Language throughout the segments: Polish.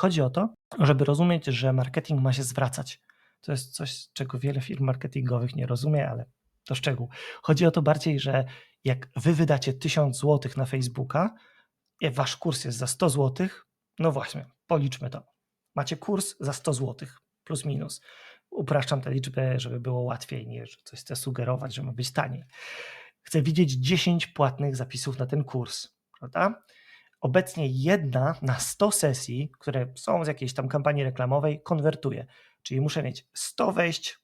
Chodzi o to, żeby rozumieć, że marketing ma się zwracać. To jest coś, czego wiele firm marketingowych nie rozumie, ale to szczegół. Chodzi o to bardziej, że jak wy wydacie 1000 zł na Facebooka, i wasz kurs jest za 100 zł, no właśnie, policzmy to. Macie kurs za 100 zł, plus minus. Upraszczam tę liczbę, żeby było łatwiej, nie, że coś chcę sugerować, że ma być taniej. Chcę widzieć 10 płatnych zapisów na ten kurs, prawda? Obecnie jedna na 100 sesji, które są z jakiejś tam kampanii reklamowej, konwertuje. Czyli muszę mieć 100 wejść,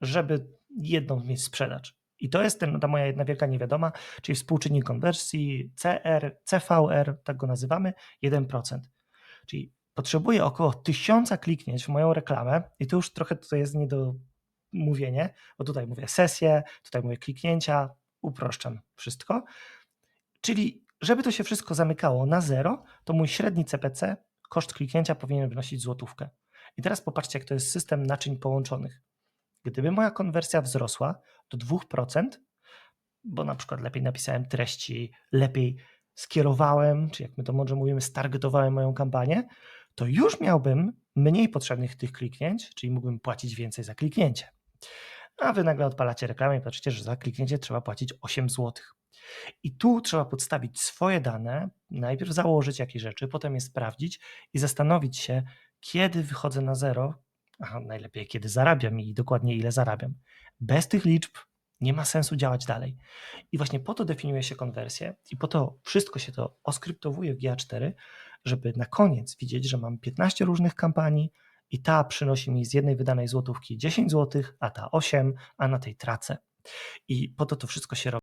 żeby jedną mieć sprzedaż. I to jest ten, ta moja jedna wielka niewiadoma, czyli współczynnik konwersji CR, CVR, tak go nazywamy, 1%. Czyli potrzebuję około 1000 kliknięć w moją reklamę i to już trochę tutaj jest nie do mówienie, bo tutaj mówię sesje, tutaj mówię kliknięcia, uproszczam wszystko. Czyli żeby to się wszystko zamykało na zero, to mój średni CPC, koszt kliknięcia powinien wynosić złotówkę. I teraz popatrzcie, jak to jest system naczyń połączonych. Gdyby moja konwersja wzrosła do 2%, bo na przykład lepiej napisałem treści, lepiej skierowałem, czy jak my to może mówimy, stargetowałem moją kampanię, to już miałbym mniej potrzebnych tych kliknięć, czyli mógłbym płacić więcej za kliknięcie. A wy nagle odpalacie reklamę i patrzycie, że za kliknięcie trzeba płacić 8 zł. I tu trzeba podstawić swoje dane, najpierw założyć jakieś rzeczy, potem je sprawdzić i zastanowić się, kiedy wychodzę na zero, a najlepiej kiedy zarabiam i dokładnie ile zarabiam. Bez tych liczb nie ma sensu działać dalej. I właśnie po to definiuje się konwersję i po to wszystko się to oskryptowuje w GA4, żeby na koniec widzieć, że mam 15 różnych kampanii i ta przynosi mi z jednej wydanej złotówki 10 zł, a ta 8, a na tej tracę. I po to to wszystko się robi.